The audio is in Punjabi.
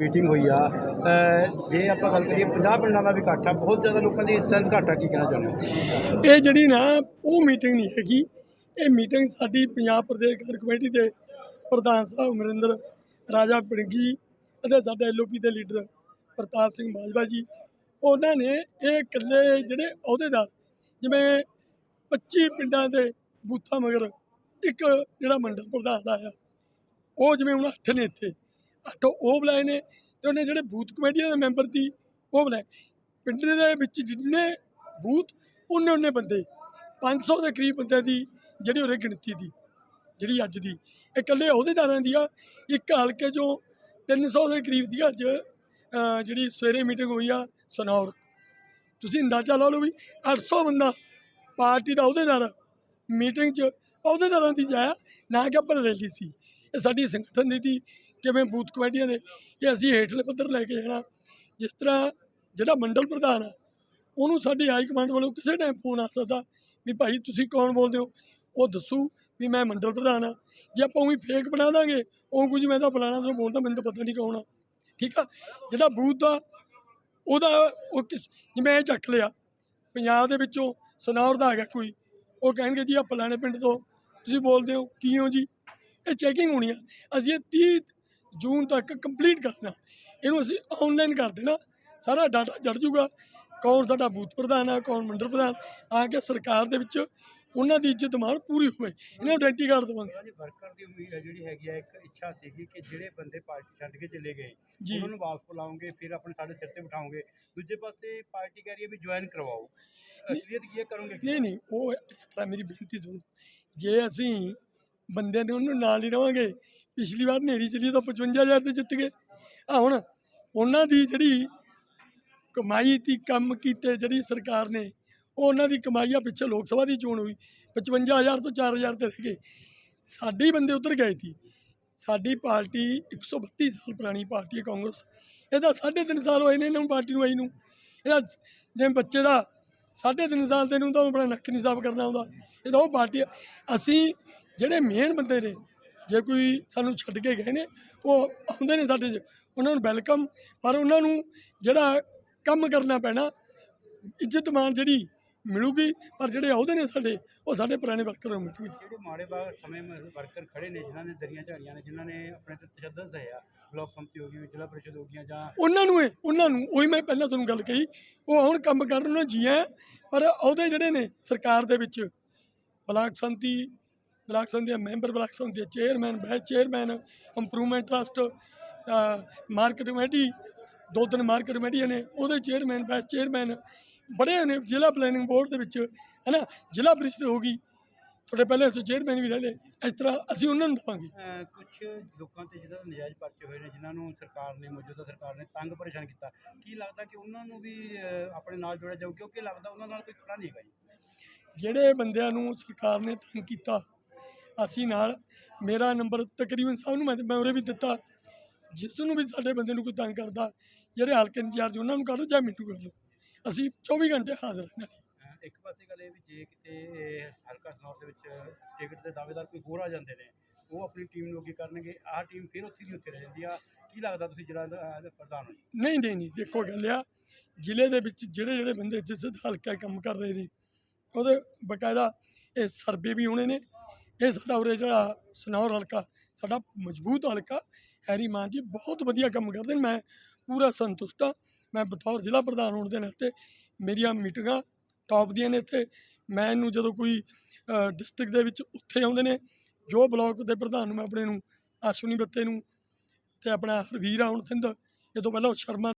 ਮੀਟਿੰਗ ਹੋਈ ਆ। ਜੇ ਆਪਾਂ ਗੱਲ ਕਰੀਏ 50 ਪਿੰਡਾਂ ਦਾ ਵੀ ਇਕੱਠ ਆ, ਬਹੁਤ ਜ਼ਿਆਦਾ ਲੋਕਾਂ ਦੀ ਇੰਸਟੈਂਸ ਘੱਟ ਆ, ਕੀ ਕਹਿਣਾ ਚਾਹੁੰਦੇ ਇਹ ਜਿਹੜੀ ਨਾ, ਉਹ ਮੀਟਿੰਗ ਨਹੀਂ ਹੈਗੀ। ਇਹ ਮੀਟਿੰਗ ਸਾਡੀ ਪੰਜਾਬ ਪ੍ਰਦੇਸ਼ ਕਾਰਜ ਕਮੇਟੀ ਦੇ ਪ੍ਰਧਾਨ ਸਾਹਿਬ ਅਮਰਿੰਦਰ, ਰਾਜਾ ਪਿੰਗੀ ਅਤੇ ਸਾਡੇ ਐਲਓਪੀ ਦੇ ਲੀਡਰ ਪ੍ਰਤਾਪ ਸਿੰਘ ਬਾਜਵਾ ਜੀ, ਉਹਨਾਂ ਨੇ ਇਹ ਇਕੱਲੇ ਜਿਹੜੇ ਅਹੁਦੇਦਾਰ ਜਿਵੇਂ 25 ਪਿੰਡਾਂ ਦੇ ਬੂਥਾਂ ਮਗਰ ਇੱਕ ਜਿਹੜਾ ਮੰਡਲ ਪ੍ਰਧਾਨ ਆਇਆ, ਉਹ ਜਿਵੇਂ ਹੁਣ ਅੱਠ ਨੇ ਇੱਥੇ। ਅੱਠ ਉਹ ਬੁਲਾਏ ਨੇ ਤੇ ਉਹਨੇ ਜਿਹੜੇ ਬੂਥ ਕਮੇਟੀਆਂ ਦੇ ਮੈਂਬਰ ਸੀ, ਉਹ ਬੁਲਾਏ। ਪਿੰਡ ਦੇ ਵਿੱਚ ਜਿੰਨੇ ਬੂਥ, ਉਹਨੇ ਉਹਨੇ ਬੰਦੇ। 500 ਦੇ ਕਰੀਬ ਬੰਦਿਆਂ ਦੀ ਜਿਹੜੀ ਉਹਦੇ ਗਿਣਤੀ ਦੀ, ਜਿਹੜੀ ਅੱਜ ਦੀ। ਇਕੱਲੇ ਅਹੁਦੇਦਾਰਾਂ ਦੀ ਆ, ਇੱਕ ਹਲਕੇ ਚੋਂ 300 ਦੇ ਕਰੀਬ ਦੀ ਅੱਜ ਜਿਹੜੀ ਸਵੇਰੇ ਮੀਟਿੰਗ ਹੋਈ ਆ, ਸਨੌਰ। ਤੁਸੀਂ ਅੰਦਾਜ਼ਾ ਲਾ ਲਓ ਵੀ 800 ਬੰਦਾ ਪਾਰਟੀ ਦਾ ਅਹੁਦੇਦਾਰ ਮੀਟਿੰਗ 'ਚ ਅਹੁਦੇਦਾਰਾਂ ਦੀ ਜਾਇਆ, ਨਾ ਕਿ ਆਪਾਂ ਰੈਲੀ ਸੀ। ਇਹ ਸਾਡੀ ਸੰਗਠਨ ਦੀ ਤੀ ਕਿਵੇਂ ਬੂਥ ਕਮੇਟੀਆਂ ਦੇ ਕਿ ਅਸੀਂ ਹੇਠਲੇ ਪੱਧਰ ਲੈ ਕੇ ਜਾਣਾ। ਜਿਸ ਤਰ੍ਹਾਂ ਜਿਹੜਾ ਮੰਡਲ ਪ੍ਰਧਾਨ ਆ, ਉਹਨੂੰ ਸਾਡੀ ਹਾਈ ਕਮਾਂਡ ਵੱਲੋਂ ਕਿਸੇ ਟਾਈਮ ਫੋਨ ਆ ਸਕਦਾ ਵੀ ਭਾਈ ਤੁਸੀਂ ਕੌਣ ਬੋਲਦੇ ਹੋ? ਉਹ ਦੱਸੂ ਵੀ ਮੈਂ ਮੰਡਲ ਪ੍ਰਧਾਨ ਆ। ਜੇ ਆਪਾਂ ਉਹੀ ਫੇਕ ਬਣਾ ਦਾਂਗੇ, ਉਹ ਕੁਝ ਮੈਂ ਤਾਂ ਫਲਾਣਾ ਤੋਂ ਬੋਲਦਾ, ਮੈਨੂੰ ਤਾਂ ਪਤਾ ਨਹੀਂ ਕੌਣ ਆ। ਠੀਕ ਆ? ਜਿਹੜਾ ਬੂਥ ਦਾ ਉਹਦਾ ਉਹ ਕਿਸ, ਜਿਵੇਂ ਇਹ ਚੱਕ ਲਿਆ, ਪੰਜਾਬ ਦੇ ਵਿੱਚੋਂ ਸਨੌਰ ਦਾ ਹੈਗਾ ਕੋਈ, ਉਹ ਕਹਿਣਗੇ ਜੀ ਆ ਫਲਾਣੇ ਪਿੰਡ ਤੋਂ ਤੁਸੀਂ ਬੋਲਦੇ ਹੋ, ਕੀ ਹੋ ਜੀ? ਇਹ ਚੈਕਿੰਗ ਹੋਣੀ ਆ। ਅਸੀਂ ਇਹ 30 ਜੂਨ ਤੱਕ ਕੰਪਲੀਟ ਕਰਨਾ। ਇਹਨੂੰ ਅਸੀਂ ਆਨਲਾਈਨ ਕਰ ਦੇਣਾ। ਸਾਰਾ ਡਾਟਾ ਜੜ ਜੂਗਾ। ਕੌਣ ਸਾਡਾ ਬੂਥ ਪ੍ਰਧਾਨ ਆ ਕੌਣ ਮੰਡਲ ਪ੍ਰਧਾਨ ਆ ਕੇ ਸਰਕਾਰ ਦੇ ਵਿੱਚ ਉਹਨਾਂ ਦੀ ਇੱਜ਼ਤ ਮਾਣ ਪੂਰੀ ਹੋਵੇ। ਇਹਨਾਂ ਨੂੰ ਆਇਡੈਂਟੀ ਕਾਰਡ ਦੇਵਾਂਗੇ। ਜੀ ਵਰਕਰ ਦੀ ਉਮੀਦ ਹੈ ਜਿਹੜੀ ਹੈਗੀ ਆ ਇੱਕ ਇੱਛਾ ਸੀਗੀ ਕਿ ਜਿਹੜੇ ਬੰਦੇ ਪਾਰਟੀ ਛੱਡ ਕੇ ਚਲੇ ਗਏ। ਉਹਨਾਂ ਨੂੰ ਵਾਪਸ ਬੁਲਾਓਗੇ ਫਿਰ ਆਪਣੇ ਸਾਡੇ ਸਿਰ ਤੇ ਬਿਠਾਓਗੇ ਦੂਜੇ ਪਾਸੇ ਪਾਰਟੀ ਕਹਿ ਰਹੀ ਹੈ ਵੀ ਜੁਆਇਨ ਕਰਵਾਓ। ਅਸਲੀਅਤ ਕੀ ਹੈ ਕਰੋਗੇ? ਨਹੀਂ ਨਹੀਂ ਉਹ ਇਸ ਤਰ੍ਹਾਂ ਮੇਰੀ ਬੇਨਤੀ ਸੁਣੋ। ਜੇ ਅਸੀਂ ਬੰਦਿਆਂ ਦੇ ਉਹਨੂੰ ਨਾਲ ਹੀ ਰਵਾਂਗੇ ਪਿਛਲੀ ਵਾਰ ਨੇਰੀ ਚਲੀ ਤਾਂ 55000 ਤੇ ਜਿੱਤ ਗਏ। ਆ ਹੁਣ ਉਹਨਾਂ ਦੀ ਜਿਹੜੀ ਕਮਾਈ ਤੀ ਕੰਮ ਕੀਤੇ ਜਿਹੜੀ ਸਰਕਾਰ ਨੇ, ਉਹ ਉਹਨਾਂ ਦੀ ਕਮਾਈ ਆ, ਪਿੱਛੇ ਲੋਕ ਸਭਾ ਦੀ ਚੋਣ ਹੋਈ 55000 ਤੋਂ 4000 ਤੇ ਰਹਿ ਗਏ। ਸਾਡੇ ਹੀ ਬੰਦੇ ਉਧਰ ਗਏ ਸੀ। ਸਾਡੀ ਪਾਰਟੀ 132 ਸਾਲ ਪੁਰਾਣੀ ਪਾਰਟੀ ਹੈ ਕਾਂਗਰਸ। ਇਹਦਾ 3.5 ਸਾਲ ਹੋਏ ਨੇ ਇਹਨਾਂ ਨੂੰ, ਪਾਰਟੀ ਨੂੰ ਆਈ ਨੂੰ। ਇਹਦਾ ਜਿਵੇਂ ਬੱਚੇ ਦਾ ਸਾਢੇ ਤਿੰਨ ਸਾਲ ਦੇ ਨੂੰ ਤਾਂ ਉਹ ਆਪਣਾ ਨੱਕ ਨਹੀਂ ਸਾਫ਼ ਕਰਨਾ ਆਉਂਦਾ। ਇਹ ਤਾਂ ਉਹ ਪਾਰਟੀ ਆ। ਅਸੀਂ ਜਿਹੜੇ ਮੇਨ ਬੰਦੇ ਨੇ ਜੇ ਕੋਈ ਸਾਨੂੰ ਛੱਡ ਕੇ ਗਏ ਨੇ ਉਹ ਆਉਂਦੇ ਨੇ ਸਾਡੇ 'ਚ ਉਹਨਾਂ ਨੂੰ ਵੈਲਕਮ ਪਰ ਉਹਨਾਂ ਨੂੰ ਜਿਹੜਾ ਕੰਮ ਕਰਨਾ ਪੈਣਾ ਇੱਜ਼ਤ ਮਾਨ ਜਿਹੜੀ ਮਿਲੂਗੀ ਪਰ ਜਿਹੜੇ ਅਹੁਦੇ ਨੇ ਸਾਡੇ ਉਹ ਸਾਡੇ ਪੁਰਾਣੇ ਵਰਕਰਾਂ ਨੂੰ ਮਿਲਣਗੇ। ਜਿਹੜੇ ਮਾੜੇ ਬਾਗ ਸਮੇਂ ਮ- ਵਰਕਰ ਖੜੇ ਨੇ ਜਿਨ੍ਹਾਂ ਨੇ ਦਰੀਆਂ ਝਾੜੀਆਂ ਨੇ ਜਿਨ੍ਹਾਂ ਨੇ ਆਪਣੇ ਤੇ ਤਸ਼ੱਦਦ ਸਹਿਆ ਬਲਾਕ ਸੰਮਤੀ ਹੋ ਗਈ ਜ਼ਿਲ੍ਹਾ ਪ੍ਰੀਸ਼ਦ ਹੋ ਗਈਆਂ ਜਾਂ ਉਹਨਾਂ ਨੂੰ ਇਹ ਉਹਨਾਂ ਨੂੰ ਉਹੀ ਮੈਂ ਪਹਿਲਾਂ ਤੁਹਾਨੂੰ ਗੱਲ ਕਹੀ ਉਹ ਹੁਣ ਕੰਮ ਕਰਨ ਉਹਨਾਂ ਜੀਆਂ ਪਰ ਅਹੁਦੇ ਜਿਹੜੇ ਨੇ ਸਰਕਾਰ ਦੇ ਵਿੱਚ ਬਲਾਕ ਸੰਮਤੀ ਬਲਾਕ ਦੇ ਮੈਂਬਰ ਬਲਾਕ ਦੇ chairman vice chairman improvement trust market committee ਦੋ ਤਿੰਨ ਮਾਰਕੀਟ ਕਮੇਟੀਆਂ ਨੇ ਉਹਦੇ ਚੇਅਰਮੈਨ ਵਾਈਸ ਚੇਅਰਮੈਨ ਬੜੇ ਨੇ ਜ਼ਿਲ੍ਹਾ ਪਲੈਨਿੰਗ ਬੋਰਡ ਦੇ ਵਿੱਚ ਹੈ ਨਾ ਜ਼ਿਲ੍ਹਾ ਪ੍ਰੀਸ਼ਦ ਹੋ ਗਈ। ਤੁਹਾਡੇ ਪਹਿਲੇ ਉੱਥੇ ਚੇਅਰਮੈਨ ਵੀ ਰਹੇ ਨੇ ਇਸ ਤਰ੍ਹਾਂ ਅਸੀਂ ਉਹਨਾਂ ਨੂੰ ਦੇਵਾਂਗੇ। ਕੁਝ ਲੋਕਾਂ ਤੇ ਜਿਹਨਾਂ ਦੇ ਨਜਾਇਜ਼ ਪਰਚੇ ਹੋਏ ਨੇ ਜਿਨ੍ਹਾਂ ਨੂੰ ਸਰਕਾਰ ਨੇ ਮੌਜੂਦਾ ਸਰਕਾਰ ਨੇ ਤੰਗ ਪਰੇਸ਼ਾਨ ਕੀਤਾ ਕੀ ਲੱਗਦਾ ਕਿ ਉਹਨਾਂ ਨੂੰ ਵੀ ਆਪਣੇ ਨਾਲ ਜੋੜਿਆ ਜਾਊ? ਕਿਉਂਕਿ ਲੱਗਦਾ ਉਹਨਾਂ ਨਾਲ ਕੋਈ ਖੜਾ ਨਹੀਂ ਹੈਗਾ ਜੀ। ਜਿਹੜੇ ਬੰਦਿਆਂ ਨੂੰ ਸਰਕਾਰ ਨੇ ਤੰਗ ਕੀਤਾ ਅਸੀਂ ਨਾਲ ਮੇਰਾ ਨੰਬਰ ਤਕਰੀਬਨ ਸਭ ਨੂੰ ਮੈਂ ਮੈਂ ਉਰੇ ਵੀ ਦਿੱਤਾ ਜਿਸ ਨੂੰ ਵੀ ਸਾਡੇ ਬੰਦੇ ਨੂੰ ਕੋਈ ਤੰਗ ਕਰਦਾ ਜਿਹੜੇ ਹਲਕੇ ਇੰਚਾਰਜ ਉਹਨਾਂ ਨੂੰ ਕਰ ਜਾਂ ਮੈਨੂੰ ਕਰ ਲਓ ਅਸੀਂ 24 ਘੰਟੇ ਹਾਜ਼ਰ ਹਾਂ। ਇੱਕ ਪਾਸੇ ਗੱਲ ਇਹ ਵੀ ਜੇ ਕਿਤੇ ਹਲਕਾ ਸਨੌਰ ਦੇ ਵਿੱਚ ਟਿਕਟ ਦੇ ਦਾਅਵੇਦਾਰ ਕੋਈ ਹੋਰ ਆ ਜਾਂਦੇ ਨੇ ਉਹ ਆਪਣੀ ਟੀਮ ਨੂੰ ਅੱਗੇ ਕਰਨਗੇ ਆਹ ਟੀਮ ਫਿਰ ਉੱਥੇ ਦੀ ਉੱਥੇ ਰਹਿ ਜਾਂਦੀ ਆ ਕੀ ਲੱਗਦਾ ਤੁਸੀਂ ਜਿਹੜਾ ਪ੍ਰਧਾਨ ਹੋ? ਨਹੀਂ ਨਹੀਂ ਨਹੀਂ ਦੇਖੋ ਗੱਲ ਆ ਜ਼ਿਲ੍ਹੇ ਦੇ ਵਿੱਚ ਜਿਹੜੇ ਜਿਹੜੇ ਬੰਦੇ ਜਿਸ ਹਲਕਾ ਕੰਮ ਕਰ ਰਹੇ ਨੇ ਉਹਦੇ ਬਕਾਇਦਾ ਇਹ ਸਰਵੇ ਵੀ ਹੋਣੇ ਨੇ ਇਹ ਸਾਡਾ ਉਰੇ ਜਿਹੜਾ ਸਨੌਰ ਹਲਕਾ, ਸਾਡਾ ਮਜ਼ਬੂਤ ਹਲਕਾ ਹੈਰੀ ਮਾਨ ਜੀ ਬਹੁਤ ਵਧੀਆ ਕੰਮ ਕਰਦੇ ਨੇ, ਮੈਂ ਪੂਰਾ ਸੰਤੁਸ਼ਟ ਹਾਂ। ਮੈਂ ਬਤੌਰ ਜ਼ਿਲ੍ਹਾ ਪ੍ਰਧਾਨ ਹੋਣ ਦੇ ਨਾਤੇ ਮੇਰੀਆਂ ਮੀਟਿੰਗਾਂ ਟੌਪ ਦੀਆਂ ਨੇ ਇੱਥੇ। ਮੈਂ ਇਹਨੂੰ ਜਦੋਂ ਕੋਈ ਡਿਸਟ੍ਰਿਕਟ ਦੇ ਵਿੱਚ ਉੱਥੇ ਆਉਂਦੇ ਨੇ, ਜੋ ਬਲਾਕ ਦੇ ਪ੍ਰਧਾਨ ਨੂੰ ਮੈਂ ਆਪਣੇ ਨੂੰ, ਅਸ਼ਵਨੀ ਬੱਤੇ ਨੂੰ ਤੇ ਆਪਣਾ ਹਰਵੀਰ ਆਉਣ ਸਿੰਘ, ਇਹ ਤੋਂ ਪਹਿਲਾਂ ਉਹ ਸ਼ਰਮਾ